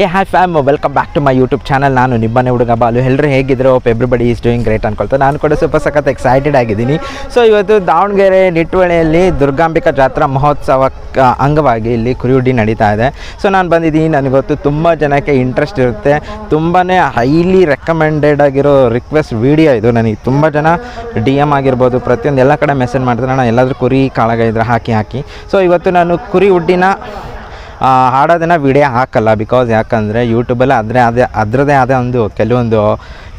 Hey hi fam welcome back to my YouTube channel ನಾನು ನಿಮ್ಮನೆ ಹುಡುಗ ಬಾಲು. ಎಲ್ಲರೂ ಹೇಗಿದ್ರು? Hope everybody is doing great ಅನ್ಕೊಳ್ತಾ. ನಾನು ಕೂಡ ಸ್ವಲ್ಪ ಸಖತ್ ಎಕ್ಸೈಟೆಡ್ ಆಗಿದ್ದೀನಿ. ಸೊ ಇವತ್ತು ದಾವಣಗೆರೆ ನಿಟ್ಟುವಳಿಯಲ್ಲಿ ದುರ್ಗಾಂಬಿಕಾ ಜಾತ್ರಾ ಮಹೋತ್ಸವ ಅಂಗವಾಗಿ ಇಲ್ಲಿ ಕುರಿಯುಡಿ ನಡೀತಾ ಇದೆ. ಸೊ ನಾನು ಬಂದಿದ್ದೀನಿ. ನನಗೆ ಗೊತ್ತು ತುಂಬ ಜನಕ್ಕೆ ಇಂಟ್ರೆಸ್ಟ್ ಇರುತ್ತೆ. ತುಂಬಾ ಹೈಲಿ ರೆಕಮೆಂಡೆಡ್ ಆಗಿರೋ ರಿಕ್ವೆಸ್ಟ್ ವೀಡಿಯೋ ಇದು. ನನಗೆ ತುಂಬ ಜನ ಡಿ ಎಂ ಆಗಿರ್ಬೋದು. ಪ್ರತಿಯೊಂದು ಎಲ್ಲ ಕಡೆ ಮೆಸೇಜ್ ಮಾಡ್ತಾರೆ. ನಾನು ಎಲ್ಲಾದರೂ ಕುರಿ ಕಾಳಗ ಇದ್ರೆ ಹಾಕಿ ಹಾಕಿ. ಸೊ ಇವತ್ತು ನಾನು ಕುರಿ ಉಡ್ಡಿನ ಆ, ಹಾಡೋದನ್ನ ವಿಡಿಯೋ ಹಾಕಲ್ಲ ಬಿಕಾಸ್ ಯಾಕಂದರೆ ಯೂಟ್ಯೂಬಲ್ಲಿ ಅದ್ರೆ ಅದೇ ಅದರದೇ ಆದ ಒಂದು ಕೆಲವೊಂದು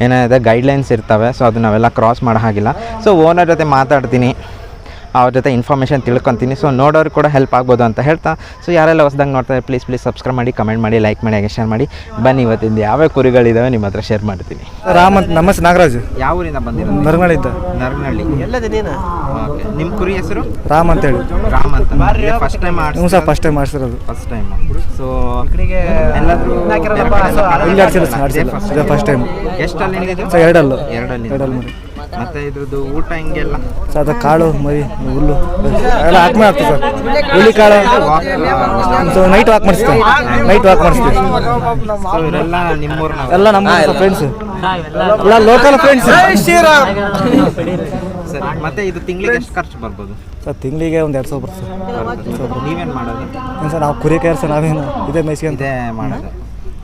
ಏನಿದೆ ಗೈಡ್ಲೈನ್ಸ್ ಇರ್ತವೆ ಸೊ ಅದು ನಾವೆಲ್ಲ ಕ್ರಾಸ್ ಮಾಡೋ ಹಾಗಿಲ್ಲ. ಸೊ ಓನರ್ ಜೊತೆ ಮಾತಾಡ್ತೀನಿ. ಅವ್ರ ಜೊತೆ ಇನ್ಫಾರ್ಮೇಷನ್ ತಿಳ್ಕೊತೀನಿ. ಸೊ ನೋಡೋರು ಕೂಡ ಹೆಲ್ಪ್ ಆಗ್ಬೋದು ಅಂತ ಹೇಳ್ತಾ. ಸೊ ಯಾರೆಲ್ಲ ಹೊಸ್ದಂಗೆ ನೋಡ್ತಾರೆ ಪ್ಲೀಸ್ ಪ್ಲೀಸ್ ಸಬ್ಸ್ಕ್ರೈಬ್ ಮಾಡಿ ಕಮೆಂಟ್ ಮಾಡಿ ಲೈಕ್ ಮಾಡಿ ಹಾಗೆ ಶೇರ್ ಮಾಡಿ. ಬನ್ನಿ ಇವತ್ತಿಂದ ಯಾವ್ಯಾವ ಕುರಿಗಳಿದ್ದಾವೆ ನಿಮ್ಮ ಹತ್ರ ಶೇರ್ ಮಾಡ್ತೀನಿ. ರಾಮ್ ಅಂತ ನಮಸ್ ನಾಗರಾಜ್. ಯಾವ ಊರಿಂದ ಬಂದಿರೋದು ನರಗಳಿದ್ದ ನರಗನಹಳ್ಳಿ ಓಕೆ ನಿಮ್ಮ ಕುರಿ ಹೆಸರು? ರಾಮ್ ಅಂತ ಹೇಳಿ ರಾಮ್ ಅಂತ. ಫಸ್ಟ್ ಟೈಮ್ ಹ್ಞೂ ಸರ್ ಫಸ್ಟ್ ಟೈಮ್ ಮಾಡಿಸಿರೋದು. ಫಸ್ಟ್ ಟೈಮ್ ಸೊ ಎಲ್ಲಾದರೂ ಇಲ್ಲಿ ಆಡ್ಸಿಲ್ಲ. ಸರ್ ಆಡ್ಸಿಲ್ಲ ಫಸ್ಟ್ ಟೈಮ್ ಎಷ್ಟಲ್ಲಿ? ಸರ್ ಎರಡಲ್ಲ. ಎರಡಲ್ಲಿ ಎರಡಲ್ಲಿ ಮತ್ತೆ ಇದ್ರದ್ದು ಊಟ ಹಿಂಗೆಲ್ಲ? ಸರ್ ಅದು ಕಾಳು ಮರಿ ಹುಲ್ಲು. ಎಲ್ಲ ಹಾಕ್ ಮಾಡ್ತೀವಿ ಸರ್. ಹುಳಿ ಕಾಳು. ಸೊ ನೈಟ್ ವಾಕ್ ಮಾಡಿಸ್ತೀವಿ. ನೈಟ್ ವಾಕ್ ಮಾಡಿಸ್ತೀವಿ. ಸೊ ಇವರೆಲ್ಲ ನಿಮ್ಮೂರ್ನ ಎಲ್ಲ ನಮ್ಮ ಫ್ರೆಂಡ್ಸ್ ಎಲ್ಲ ಲೋಕಲ್ ಫ್ರೆಂಡ್ಸ್ ಸರಿ ಮತ್ತೆ ಇದು ತಿಂಗಳಿಗೆ ಎಷ್ಟು ಖರ್ಚು ಬರ್ಬೋದು? ಸರ್ ತಿಂಗಳಿಗೆ ಒಂದು ಎರಡು ಸಾವಿರ ಬರ್ತದೆ ಸರ್. ನೀವೇನ್ ಮಾಡೋದು? ಏನು ಸರ್ ನಾವು ಕುರಿ ಕಾಯರ್ ಸರ್ ನಾವೇನು? ಇದೇ ಮೇಯ್ಸ್ಕೊಂತ ಇದೇ ಮಾಡೋದು.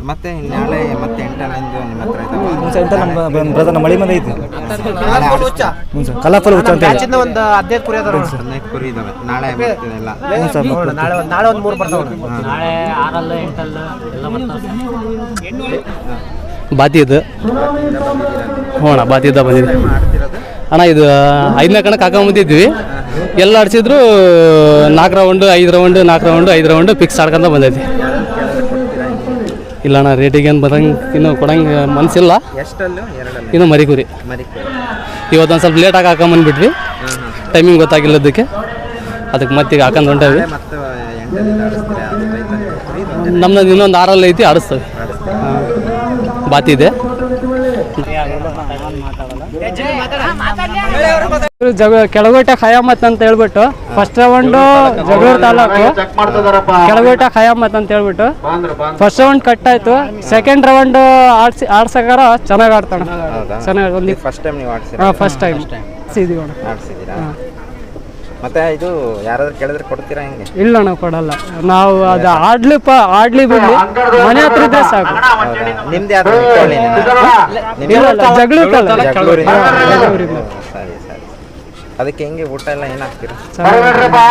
ಮತ್ತೆ ನಾಳೆ ಮತ್ತೆ ಎಂಟಲ್ಲಿಂದ ನಿಮ್ಮ ಹತ್ರ ಇದಾವೆ ಹ್ಞೂ ಸರ್ ಎಂತ ನಮ್ಮ ಬ್ರದರ್ ನಮ್ಮ ಮಳಿ ಮಂದಿ ಐತಿ ನಾಳೆ ಆಡಿಸ್ತೀರಾ? ಹ್ಞೂ ಸರ್. ಕಲಾಫಲ್ ಹುಚ್ಚ ಅಂತ ಹೇಳಿ. ಒಂದು ಹದಿನೈದು ಕುರಿ ಅದಾವ ಹದಿನೈದು ಕುರಿ ಇದಾವೆ. ನಾಳೆ ಬರ್ತಿದೆ ಎಲ್ಲ. ಹ್ಞೂ ಸರ್. ನಾಳೆ ಒಂದು ನಾಳೆ ಒಂದು ಮೂರು ಬರ್ತಾವ ನಾಳೆ ಆರಲ್ಲ ಎಂಟಲ್ಲ ಎಲ್ಲ ಬರ್ತಾವೆ. ಬಾತಿ ಇದು. ಇದ್ದ ಬಂದಿದೆ. ಮಾಡ್ತಿರೋದು ಅಣ್ಣ ಇದು ಐದನೇ ಕಣಕ್ಕೆ ಹಾಕೊಂಬಂದಿದ್ವಿ ಎಲ್ಲ ಆಡಿಸಿದ್ರು ನಾಲ್ಕು ರೌಂಡ್ ಐದು ರೌಂಡ್ ನಾಲ್ಕು ರೌಂಡ್ ಐದು ರೌಂಡ್ ಫಿಕ್ಸ್ ಆಡ್ಕೊಂತ ಬಂದೈತಿ. ಇಲ್ಲ ಅಣ್ಣ ರೇಟಿಗೆ ಏನು ಬರಂಗೆ ಇನ್ನು ಕೊಡಂಗೆ ಮನಸ್ಸಿಲ್ಲ ಎಷ್ಟಲ್ಲೂ? ಎರಡಲ್ಲಿ. ಇನ್ನು ಮರಿ ಕುರಿ ಮರಿ ಸ್ವಲ್ಪ ಇವತ್ತೊಂದು ಸ್ವಲ್ಪ ಲೇಟಾಗಿ ಹಾಕೊಂಬಂದ್ಬಿಟ್ವಿ. ಟೈಮಿಂಗ್ ಗೊತ್ತಾಗಿಲ್ಲದಕ್ಕೆ. ಅದಕ್ಕೆ ಮತ್ತೀಗ ಹಾಕೊಂಡು ಹೊಂಟೇವಿ. ಮತ್ತೆ ಆಡಿಸ್ತೀರಾ? ಅದು ಕುರಿ ನಮ್ದು ಇನ್ನೊಂದು ಆರಲ್ಲಿ ಐತಿ ಆಡಿಸ್ತೇವೆ ಬಾತಿ ಇದೆ. ಜಗ ಕೆಳಗೋಟ ಖಯಾಮತ್ ಅಂತ ಹೇಳ್ಬಿಟ್ಟು ಫಸ್ಟ್ ರೌಂಡ್ ಜಗಳೂರು ತಾಲೂಕು ಕೆಳಗೋಟ ಖಯಾಮತ್ ಅಂತ ಹೇಳ್ಬಿಟ್ಟು ಫಸ್ಟ್ ರೌಂಡ್ ಕಟ್ ಆಯ್ತು. ಸೆಕೆಂಡ್ ರೌಂಡ್ ಆಡ್ಸಿ ಆಡ್ಸಕಾರ ಚೆನ್ನಾಗಿ ಆಡ್ತಾನೆ ಹೌದಾ? ಚೆನ್ನಾಗಿ ಫಸ್ಟ್ ಟೈಮ್ ಫಸ್ಟ್ ಟೈಮ್ ಮತ್ತೆ ಇದು ಯಾರಾದ್ರೂ ಕೇಳಿದ್ರೆ ಕೊಡ್ತೀರಾ ಹೆಂಗೆ? ಇಲ್ಲ ನಾವು ಕೊಡಲ್ಲ. ನಾವು ಅದು ಆಡ್ಲಿ ಪ ಆಡ್ಲಿ ಬಿಡ್ಲಿ. ಮನೆ ಹತ್ರ ಇದ್ರೆ ಸಾಕು. ನಿಮ್ದು ಯಾರು ಜಗಳೂರು. ಸರಿ ಸರಿ ಅದಕ್ಕೆ ಹೆಂಗೆ ಊಟ ಎಲ್ಲ ಏನು ಹಾಕ್ತೀರಾ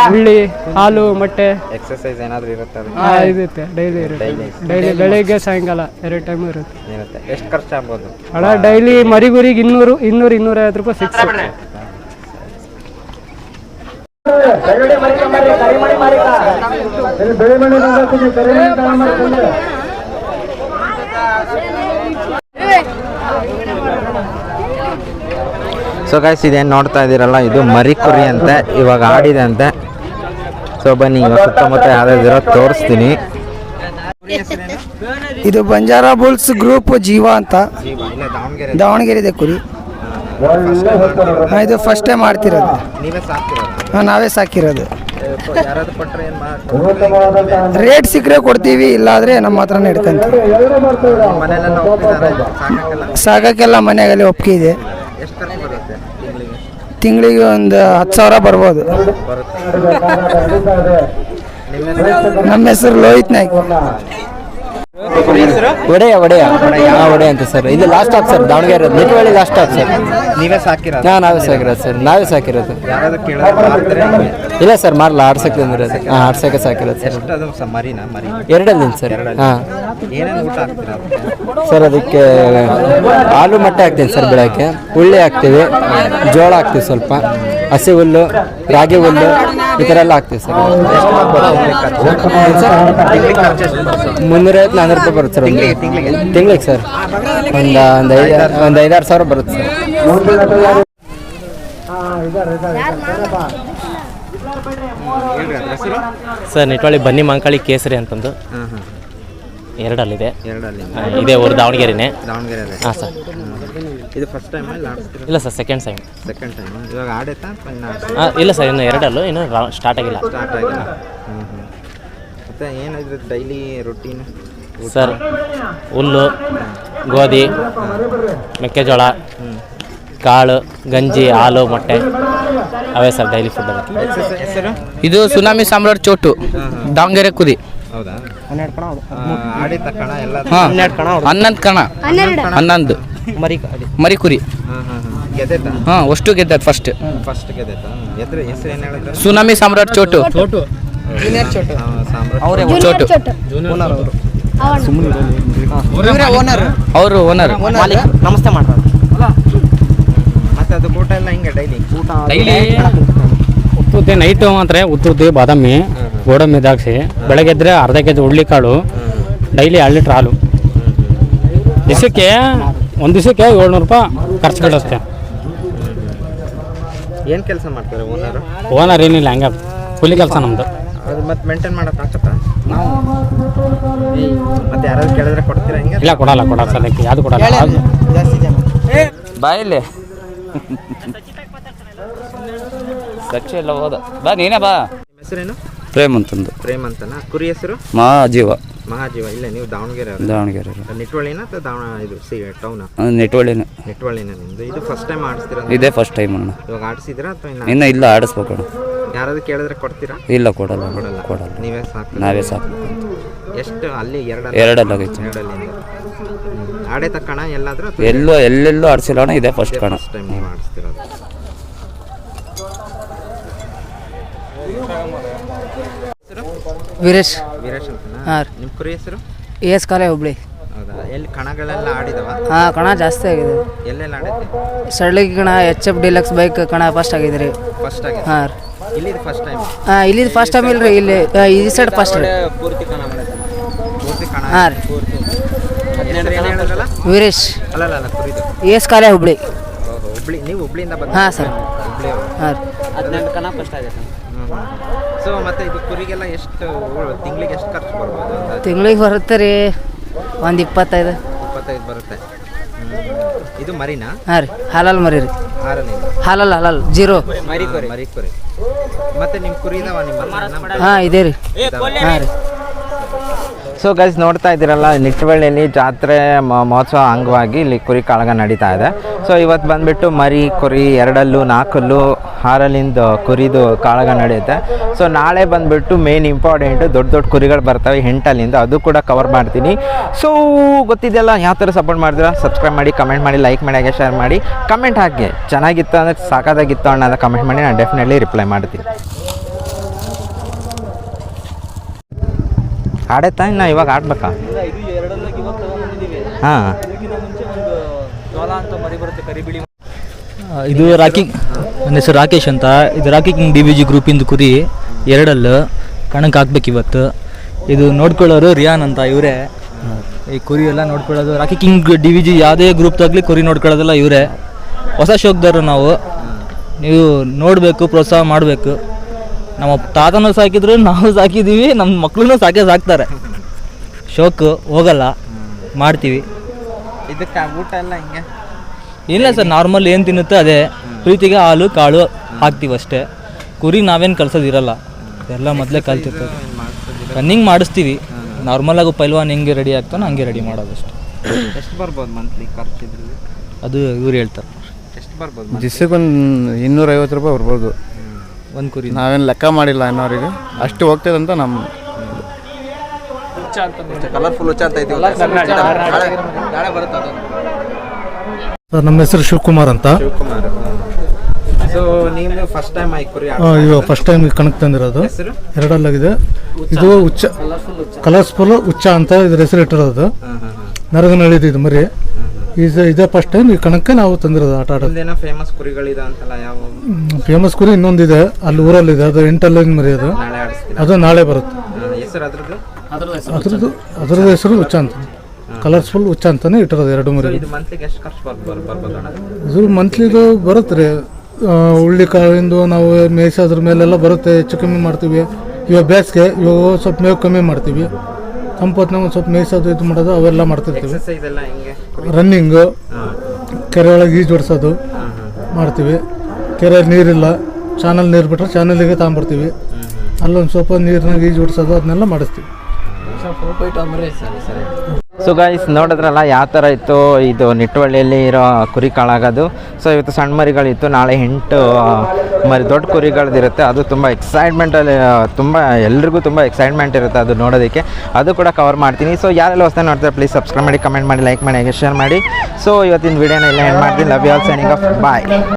ಹುಳ್ಳಿ ಹಾಲು ಮೊಟ್ಟೆ. ಎಕ್ಸಸೈಸ್ ಏನಾದರೂ ಇರುತ್ತೆ ಆ, ಇರುತ್ತೆ. ಡೈಲಿ ಇರುತ್ತೆ. ಡೈಲಿ ಬೆಳಿಗ್ಗೆ ಸಾಯಂಕಾಲ ಎರಡು ಟೈಮ್ ಇರುತ್ತೆ. ಇರುತ್ತೆ. ಎಷ್ಟು ಖರ್ಚಾಗ್ಬೋದು? ಅಣ್ಣ ಡೈಲಿ ಮರಿಗುರಿಗೆ ಇನ್ನೂರು ಇನ್ನೂರು ಇನ್ನೂರೈವತ್ತು ರೂಪಾಯಿ ಫಿಕ್ಸ್ ಸೊ ಗೈಸ್ ಇದೇನು ನೋಡ್ತಾ ಇದ್ದೀರಲ್ಲ ಇದು ಮರಿ ಕುರಿ ಅಂತೆ ಇವಾಗ ಆಡಿದೆ ಅಂತೆ. ಸೊ ಬನ್ನಿ ಇವಾಗ ಸುತ್ತಮುತ್ತ ಯಾವ್ದಾದ್ರು ತೋರಿಸ್ತೀನಿ. ಇದು ಬಂಜಾರ ಬುಲ್ಸ್ ಗ್ರೂಪ್ ಜೀವ ಅಂತ. ದಾವಣಗೆರೆ ದಾವಣಗೆರೆ. ಇದೆ ಕುರಿ. ಹಾ, ಇದು ಫಸ್ಟ್ ಟೈಮ್ ಮಾಡ್ತಿರೋದು ನೀವೇ ಸಾಕ್ತಿರೋದು ಹಾ, ನಾವೇ ಸಾಕಿರೋದು ಯಾರಾದ್ರೂ ಕೊಟ್ಟರೆ ಏನು ರೇಟ್ ಸಿಕ್ಕರೆ ಕೊಡ್ತೀವಿ ಇಲ್ಲಾದ್ರೆ ನಮ್ಮ ಹತ್ರ ಇಟ್ಕೊಂತೀವಿ ಮನೆಯಲ್ಲೆಲ್ಲ ಹೋಗ್ತಿದ್ದಾರೆ ಸಾಕಕ್ಕೆಲ್ಲ ಸಾಕಕ್ಕೆಲ್ಲ ಮನೆಯಾಗಲ್ಲಿ ಒಪ್ಪಿಗೆ ಇದೆ ಎಷ್ಟು ಖರ್ಚು ಬರುತ್ತೆ ತಿಂಗಳಿಗೆ ತಿಂಗಳಿಗೆ ಒಂದು ಹತ್ತು ಸಾವಿರ ಬರ್ಬೋದು ಬರುತ್ತೆ ನಿಮ್ಮ ಹೆಸರು? ನಮ್ಮ ಹೆಸರು ಲೋಹಿತ್ ನಾಯ್ಕ್ ಒಡೆಯ ಒಡೆಯ. ಹಾಂ ಒಡೆಯ ಅಂತ ಸರ್. ಇದು last stop sir. Davanagere Nituvalli last stop sir. ನೀವೇ ಸಾಕಿರೋದು? ಹಾಂ ನಾವೇ ಸಾಕಿರೋದು ಸರ್. ನಾವೇ ಸಾಕಿರೋದು. ಯಾರಾದ್ರೂ ಇಲ್ಲ ಸರ್ ಮಾರಲ್ಲ ಆಡ್ಸಕ್ಕೆ ತಂದಿರೋದು ಹಾಂ ಆಡ್ಸಕ್ಕೆ ಸಾಕಿರೋದು ಸರ್. ಎಷ್ಟು ಅದು ಸ ಮರಿನಾ? ಮರಿ. ಎರಡಲ್ಲಿಂದ ಸರ್. ಹಾಂ. ಏನೇನು ಊಟ ಹಾಕ್ತೀರಾ ಸರ್ ಅದಕ್ಕೆ ಆಲೂ ಮೊಟ್ಟೆ ಹಾಕ್ತೀನಿ ಸರ್ ಬೆಳಗ್ಗೆ. ಹುಳ್ಳಿ ಹಾಕ್ತೀವಿ. ಜೋಳ ಹಾಕ್ತೀವಿ ಸ್ವಲ್ಪ. ಹಸಿ ಹುಲ್ಲು ರಾಗಿ ಹುಲ್ಲು ಈ ಥರ ಎಲ್ಲ ಹಾಕ್ತೀವಿ ಸರ್. ಮುನ್ನೂರೈವತ್ತು ನಾನ್ನೂರು ರೂಪಾಯಿ ಬರುತ್ತೆ ಸರ್ ಒಂದು. ತಿಂಗ್ಳಿಗೆ? ಸರ್. ಒಂದು ಒಂದು ಐದು ಒಂದು ಐದಾರು ಸಾವಿರ ಬರುತ್ತೆ ಸರ್. ಸರ್ ನಿಟ್ವಾಳಿ ಬನ್ನಿ ಮಂಕಾಳಿ ಕೇಸರಿ ಅಂತಂದು. ಎರಡಲ್ಲಿದೆ. ಇದೆ ಊರು ದಾವಣಗೆರೆನೇ. ದಾವಣಗೆರೆ. ಹಾಂ ಸರ್. ಇದು ಫಸ್ಟ್ ಟೈಮ್ ಅಲ್ಲಿ ಇಲ್ಲ sir second time second time ಇವಾಗ ಆಡೈತಾ ಇಲ್ಲ ಸರ್ ಇನ್ನು ಎರಡಲ್ಲೂ ಇನ್ನು ಸ್ಟಾರ್ಟ್ ಆಗಿಲ್ಲ. ಸ್ಟಾರ್ಟ್ ಆಗಿಲ್ಲ. ಹ್ಞೂ ಹ್ಞೂ ಮತ್ತು ಏನಿದ್ರೆ ಡೈಲಿ ರೊಟೀನ್ ಸರ್ ಹುಲ್ಲು ಗೋಧಿ ಮೆಕ್ಕೆಜೋಳ ಕಾಳು ಗಂಜಿ ಹಾಲು ಮೊಟ್ಟೆ ಅವೇ ಸರ್ ಡೈಲಿ ಫುಡ್ ಇದು ಸುನಾಮಿ ಸಾಮ್ರಾಟ್ ಚೋಟು ದಾವಣಗೆರೆ ಹೌದು? ಹನ್ನೊಂದು ಕಣ. ಹನ್ನೊಂದು. ಮರಿ ಕುರಿ ಹಾಂ ಅಷ್ಟು ಗೆದ್ದದ ಫಸ್ಟ್ ಸುನಾಮಿ ಸಾಮ್ರಾಟ್ ಚೋಟು. ಸಾಮ್ರಾಟ್ ಚೋಟು ಅವರು ಓನರ್ ಮಾಲೀಕ. ನಮಸ್ತೆ ಮಾಡ್ತಾರೆ. ಮತ್ತೆ ಅದು ಊಟ ಎಲ್ಲ ಹಿಂಗೆ ಡೈಲಿ ಊಟ ಉತ್ತುತ್ತೆ ನೈಟು ಮಾತ್ರ ಉತ್ತುತ್ತೆ ಬಾದಾಮಿ ಗೋಡಂಬಿ ದ್ರಾಕ್ಷಿ. ಬೆಳಗ್ಗೆ ಎದ್ರೆ ಅರ್ಧ ಕೆ ಜಿ ಹುಳ್ಳಿಕಾಳು ಡೈಲಿ ಎರಡು ಲೀಟ್ರ್ ಹಾಲು. ದಿವಸಕ್ಕೆ ಒಂದು ದಿವಸಕ್ಕೆ ಏಳ್ನೂರು ರೂಪಾಯಿ ಖರ್ಚು ಬೀಳುತ್ತೆ ಏನು ಕೆಲಸ ಮಾಡ್ತಾರೆ ಓನರ್ ಓನರ್ ಏನಿಲ್ಲ ಹಂಗೆ ಕೂಲಿ ಕೆಲಸ ನಮ್ಮದು ಅದು ಮತ್ತೆ ಮೇಂಟೈನ್ ಮಾಡೋಕೆ ನಾವು ಮತ್ತೆ ಯಾರಾದ್ರು ಕೇಳಿದ್ರೆ ಕೊಡ್ತೀರಾ ಹಿಂಗೆ? ಇಲ್ಲ ಕೊಡಲ್ಲ ಕೊಡಲ್ಲ ಸದ್ಯಕ್ಕೆ ಯಾವುದು ಕೊಡಲ್ಲ. ಜಾಸ್ತಿ ಜನ. ಬಾಯಲ್ಲಿ ಸಚ್ಚಿ ಎಲ್ಲ ಹೋದ. ಬಾ ನೀನೇ ಬಾ. ನಿಮ್ಮ ಹೆಸರೇನು? ಪ್ರೇಮ್ ಅಂತಂದು. ಪ್ರೇಮ್ ಅಂತನಾ? ಕುರಿ ಹೆಸರು? ಮಹಾಜೀವ. ಮಹಾಜೀವ ಇಲ್ಲ ನೀವು ದಾವಣಗೆರೆ ಅವ್ರು. ದಾವಣಗೆರೆ ನಿಟ್ವಳ್ಳಿನ ಅಥವಾ ದಾವಣ ಇದು ಸಿ ಟೌನ ನೆಟ್ವಳ್ಳಿನ. ನಿಟ್ವಳ್ಳಿನ ನಿಮ್ದು. ಇದು ಫಸ್ಟ್ ಟೈಮ್ ಆಡಿಸ್ತೀರ ಇದೇ ಫಸ್ಟ್ ಟೈಮ್ ಅಣ್ಣ. ಇವಾಗ ಆಡಿಸಿದ್ರಾ ಅಥವಾ ಇನ್ನ? ಇಲ್ಲ ಇಲ್ಲ ಆಡಿಸ್ಬೇಕಣ್ಣ ಯಾರಾದ್ರು ಕೇಳಿದ್ರೆ ಕೊಡ್ತೀರಾ? ಇಲ್ಲ ಕೊಡಲ್ಲ. ಕೊಡಲ್ಲ. ಕೊಡಲ್ಲ. ನೀವೇ ಸಾಕು. ನಾವೇ ಸಾಕು. ಎಷ್ಟು? ಅಲ್ಲಿ ಎರಡು ಎರಡಲ್ಲ ಆಗೈತೆ ಎರಡಲ್ಲಿಂದ. ಆಡೆ ತಕ್ಕಣ ಎಲ್ಲಾದ್ರೂ ಅಥವಾ ಎಲ್ಲೋ ಎಲ್ಲೆಲ್ಲೂ ಆಡಿಸಿಲ್ಲ ಅಣ್ಣ ಇದೇ ಫಸ್ಟ್ ಕಣ. ಫಸ್ಟ್ ಟೈಮ್ ನೀವು ಆಡಿಸ್ತಿರೋದು. ವೀರೇಶ್. ವೀರೇಶ್ ಅಂತನಾ? ಹಾಂ ರೀ. ನಿಮ್ಮ ಕುರಿ ಹೆಸರು? ಎಸ್ ಕಾಲೇ ಹುಬ್ಳಿ. ಹೌದಾ? ಎಲ್ಲಿ ಕಣಗಳೆಲ್ಲ ಆಡಿದವ? ಹಾಂ ಕಣ ಜಾಸ್ತಿ ಆಗಿದೆ. ಎಲ್ಲೆಲ್ಲ ಆಡೈತೆ ಸಡ್ಲಿಗೆ ಕಣ ಎಚ್ ಎಫ್ ಡಿಲಕ್ಸ್ ಬೈಕ್ ಕಣ ಫಸ್ಟ್ ಆಗಿದೆ ರೀ ಫಸ್ಟ್ ಆಗಿದೆ ಹಾಂ ರೀ. ಇಲ್ಲಿ ಫಸ್ಟ್ ಟೈಮ್ ಹಾಂ ಇಲ್ಲಿ ಫಸ್ಟ್ ಟೈಮ್ ಇಲ್ಲ ರೀ ಇಲ್ಲಿ ಆ, ಈ ಸೈಡ್ ಫಸ್ಟ್ ರೀ ಪೂರ್ತಿ ಕಣ ಪೂರ್ತಿ ಕಣ ಹಾಂ ರೀ. ಪೂರ್ತಿ. ಹೆಸರು ಏನು ಹೇಳಿದ್ರಲ್ಲ ವೀರೇಶ್. ಅಲ್ಲ ಅಲ್ಲ ಅಲ್ಲ ಕುರಿದು. ಎಸ್ ಕಾಲೇ ಹುಬ್ಳಿ. ಓಹೋ ಹುಬ್ಳಿ ನೀವು ಹುಬ್ಳಿಯಿಂದ ಬಂದ ಹಾಂ ಸರ್. ಹುಬ್ಳಿ ಹಾಂ ರೀ. ಹದಿನೆಂಟು ಕಣ ಫಸ್ಟ್ ಆಗಿದೆ. ಸೊ ಮತ್ತೆ ಇದು ಕುರಿಗೆಲ್ಲ ಎಷ್ಟು ತಿಂಗಳಿಗೆ ಎಷ್ಟು ಖರ್ಚು ಬರ್ಬೋದು? ತಿಂಗಳಿಗೆ ಬರುತ್ತೆ ರೀ. ಒಂದು ಇಪ್ಪತ್ತೈದು. ಇಪ್ಪತ್ತೈದು ಬರುತ್ತೆ. ಇದು ಮರಿನಾ? ಹಾಂ ರೀ. ಹಾಲಲ್ ಮರಿ ರೀ. ಹಾಲಲ್ ಹಾಲಲ್ ಜೀರೋ. ಮರಿ ಕುರಿ. ಮರಿ ಕುರಿ. ಮತ್ತೆ ನಿಮ್ಮ ಕುರಿ ಇದಾವ ನಿಮ್ಮ ಹಾ ಇದೆ ರೀ. ಹಾಂ ರೀ. ಸೊ ಗೈಸ್ ನೋಡ್ತಾ ಇದ್ದೀರಲ್ಲ ನಿಟ್ಟವಳ್ಳಿಯಲ್ಲಿ ಜಾತ್ರೆ ಮಹೋತ್ಸವ ಅಂಗವಾಗಿ ಇಲ್ಲಿ ಕುರಿ ಕಾಳಗ ನಡೀತಾ ಇದೆ. ಸೊ ಇವತ್ತು ಬಂದ್ಬಿಟ್ಟು ಮರಿ, ಕುರಿ, ಎರಡಲ್ಲೂ, ನಾಲ್ಕಲ್ಲು ಹಾರಲಿಂದ ಕುರಿದು ಕಾಳಗ ನಡೆಯುತ್ತೆ. ಸೊ ನಾಳೆ ಬಂದ್ಬಿಟ್ಟು ಮೇನ್ ಇಂಪಾರ್ಟೆಂಟು ದೊಡ್ಡ ದೊಡ್ಡ ಕುರಿಗಳು ಬರ್ತವೆ ಹೆಂಟಲ್ಲಿಂದ ಅದು ಕೂಡ ಕವರ್ ಮಾಡ್ತೀನಿ. ಸೊ ಗೊತ್ತಿದೆಯಲ್ಲ, ಯಾವ ಥರ ಸಪೋರ್ಟ್ ಮಾಡಿದ್ರೆ? ಸಬ್ಸ್ಕ್ರೈಬ್ ಮಾಡಿ ಕಮೆಂಟ್ ಮಾಡಿ ಲೈಕ್ ಮಾಡಿ, ಹಾಗೆ ಶೇರ್ ಮಾಡಿ. ಕಮೆಂಟ್ ಹಾಕಿ ಚೆನ್ನಾಗಿತ್ತು ಅಂದರೆ ಸಾಕಾದಾಗಿತ್ತು ಅಣ್ಣ ಕಮೆಂಟ್ ಮಾಡಿ, ನಾನು ಡೆಫಿನೆಟ್ಲಿ ರಿಪ್ಲೈ ಮಾಡ್ತೀನಿ. ಆಡೈತಾ ಇನ್ನು ಇವಾಗ ಆಡ್ಬೇಕಾ ಹಾಂ. ಇದು ರಾಕಿ ನನ್ನ ಹೆಸರು ರಾಕೇಶ್ ಅಂತ. ಇದು rocky king D V G ಗ್ರೂಪಿಂದ ಕುರಿ. ಎರಡಲ್ಲು ಕಣಕ್ಕೆ ಹಾಕ್ಬೇಕು ಇವತ್ತು. ಇದು ನೋಡ್ಕೊಳ್ಳೋರು ರಿಯಾನ್ ಅಂತ ಇವರೇ. ಈ ಕುರಿ ಎಲ್ಲ ನೋಡ್ಕೊಳ್ಳೋದು. Rocky king D V G ಯಾವುದೇ ಗ್ರೂಪ್ದಾಗಲಿ ಕುರಿ ನೋಡ್ಕೊಳ್ಳೋದಲ್ಲ ಇವರೇ. ಹೊಸ ಶೋಕ್ದವರು ನಾವು. ನೀವು ನೋಡಬೇಕು ಪ್ರೋತ್ಸಾಹ ಮಾಡಬೇಕು. ನಮ್ಮ ತಾತನೂ ಸಾಕಿದ್ರು ನಾವು ಸಾಕಿದ್ದೀವಿ ನಮ್ಮ ಮಕ್ಕಳೂ ಸಾಕೇ ಸಾಕ್ತಾರೆ. ಶೋಕು ಹೋಗಲ್ಲ ಮಾಡ್ತೀವಿ. ಇದಕ್ಕೆ ಊಟ ಎಲ್ಲ ಹಿಂಗೆ? ಇಲ್ಲ ಸರ್ ನಾರ್ಮಲ್ ಏನು ತಿನ್ನುತ್ತೆ ಅದೇ. ಪ್ರೀತಿಗೆ ಹಾಲು ಕಾಳು ಹಾಕ್ತೀವಿ ಅಷ್ಟೇ. ಕುರಿ ನಾವೇನು ಕಲ್ಸೋದಿರಲ್ಲ. ಎಲ್ಲ ಮೊದಲೇ ಕಲ್ತಿರ್ತದೆ ರನ್ನಿಂಗ್ ಮಾಡಿಸ್ತೀವಿ. ನಾರ್ಮಲಾಗಿ ಪೈಲ್ವಾನ್ ಹೆಂಗೆ ರೆಡಿ ಆಗ್ತಾನೋ ಹಂಗೆ ರೆಡಿ ಮಾಡೋದಷ್ಟೇ ಎಷ್ಟು ಬರ್ಬೋದು ಮಂತ್ಲಿ ಖರ್ಚಿದ್ರೆ ಅದು ಇವ್ರು ಹೇಳ್ತಾರೆ. ಎಷ್ಟು ಬರ್ಬೋದು ದಿವ್ಸಕ್ಕೆ ಒಂದು ಇನ್ನೂರೈವತ್ತು ರೂಪಾಯಿ ಬರ್ಬೋದು. ಒಂದು ಕುರಿ ನಾವೇನು ಲೆಕ್ಕ ಮಾಡಿಲ್ಲ ಅನ್ನೋರಿಗೆ. ಅಷ್ಟು ಹೋಗ್ತದೆ ಅಂತ ನಮ್ಮ ಕಲರ್ಫುಲ್ ಹುಚ್ಚ ಅಂತ ಸರ್ ನಮ್ಮ ಹೆಸರು ಶಿವಕುಮಾರ್ ಅಂತ. ಶಿವಕುಮಾರ್. ಸೊ ನೀವು ಫಸ್ಟ್ ಟೈಮ್ ಆಯ್ತು ಕುರಿ ಆ, ಇವಾಗ ಫಸ್ಟ್ ಟೈಮ್ ಕಣಕ್ ತಂದಿರೋದು. ಹೆಸರು? ಎರಡಲ್ಲಾಗಿದೆ. ಇದು ಉಚ್ಚ ಕಲರ್ಸ್ಫುಲ್ ಉಚ್ಚ ಅಂತ ಇದ್ರ ಹೆಸರು ಇಟ್ಟಿರೋದು. ನರಗನಹಳ್ಳಿದು ಇದು ಮರಿ. ಇದು ಇದೇ ಫಸ್ಟ್ ಟೈಮ್ ಈ ಕಣಕ್ಕೆ ನಾವು ತಂದಿರೋದು ಆಟ ಆಡೋದು. ಒಂದೇನೋ ಫೇಮಸ್ ಕುರಿಗಳಿದೆ ಅಂತಲ್ಲ ಯಾವ? ಫೇಮಸ್ ಕುರಿ ಇನ್ನೊಂದಿದೆ. ಅಲ್ಲಿ ಊರಲ್ಲಿದೆ. ಅದು ಎಂಟಲ್ಲಿನ ಮರಿ ಅದು. ನಾಳೆ ಆಡಿಸ್ತೀರಾ? ಅದು ನಾಳೆ ಬರುತ್ತೆ. ಹೆಸರು ಅದ್ರದ್ದು? ಅದ್ರದ್ದು ಅದ್ರದ್ದು ಹೆಸರು ಹುಚ್ಚ ಅಂತ ಕಲರ್ಸ್ಫುಲ್ ಹುಚ್ಚ ಅಂತಾನೆ ಇಟ್ಟಿರೋದು ಎರಡು ಮರಿ ಇದು ಮಂತ್ಲಿಗೆ ಎಷ್ಟು ಖರ್ಚು ಬರ್ಬೋದು ಬರ್ಬೋದು ಅಣ್ಣ? ಇದು ಮಂತ್ಲಿದು ಬರುತ್ತೆ ರೀ. ಹುಳ್ಳಿ ಕಾಳಿಂದು ನಾವು ಮೇಯ್ಸೋದ್ರ ಮೇಲೆಲ್ಲ ಬರುತ್ತೆ. ಹೆಚ್ಚು ಕಮ್ಮಿ ಮಾಡ್ತೀವಿ. ಇವಾಗ ಬೇಸಿಗೆ ಇವಾಗ ಸ್ವಲ್ಪ ಮೇವು ಕಮ್ಮಿ ಮಾಡ್ತೀವಿ. ತಂಪೊತ್ನಾಗ ಒಂದು ಸ್ವಲ್ಪ ಮೇಯಿಸೋದು ಇದು ಮಾಡೋದು ಅವೆಲ್ಲ ಮಾಡ್ತಿರ್ತೀವಿ. ಎಕ್ಸಸೈಸ್ ಎಲ್ಲ ಹಿಂಗೆ? ರನ್ನಿಂಗು ಕೆರೆ ಒಳಗೆ ಈಜು ಹೊಡ್ಸೋದು ಮಾಡ್ತೀವಿ. ಕೆರೆ ನೀರಿಲ್ಲ. ಚಾನಲ್ ನೀರು ಬಿಟ್ರೆ ಚಾನಲಿಗೆ ತಗೊಂಬರ್ತೀವಿ ಅಲ್ಲೊಂದು ಸ್ವಲ್ಪ ನೀರಿನಾಗ ಈಜು ಹೊಡ್ಸೋದು ಅದನ್ನೆಲ್ಲ ಮಾಡಿಸ್ತೀವಿ. ಸೊ ಗೈಸ್ ನೋಡಿದ್ರಲ್ಲ, ಯಾವ ಥರ ಇತ್ತು ಇದು ನಿಟ್ಟುವಳ್ಳಿಯಲ್ಲಿ ಇರೋ ಕುರಿ ಕಾಳಾಗೋದು. ಸೊ ಇವತ್ತು ಸಣ್ಣ ಮರಿಗಳಿತ್ತು, ನಾಳೆ ಎಂಟು ಮರಿ, ದೊಡ್ಡ ಕುರಿಗಳದಿರುತ್ತೆ. ಅದು ತುಂಬ ಎಕ್ಸೈಟ್ಮೆಂಟಲ್ಲಿ ತುಂಬ ಎಲ್ರಿಗೂ ತುಂಬ ಎಕ್ಸೈಟ್ಮೆಂಟ್ ಇರುತ್ತೆ ಅದು ನೋಡೋದಕ್ಕೆ. ಅದು ಕೂಡ ಕವರ್ ಮಾಡ್ತೀನಿ. ಸೊ ಯಾರೆಲ್ಲ ಹೊಸ ನೋಡ್ತಾರೆ ಪ್ಲೀಸ್ ಸಬ್ಸ್ಕ್ರೈಬ್ ಮಾಡಿ ಕಮೆಂಟ್ ಮಾಡಿ ಲೈಕ್ ಮಾಡಿ, ಹಾಗೆ ಶೇರ್ ಮಾಡಿ. ಸೊ ಇವತ್ತಿನ ವಿಡಿಯೋನ ಎಲ್ಲ ಎಂಡ್ ಮಾಡ್ತೀನಿ. Love you all signing off bye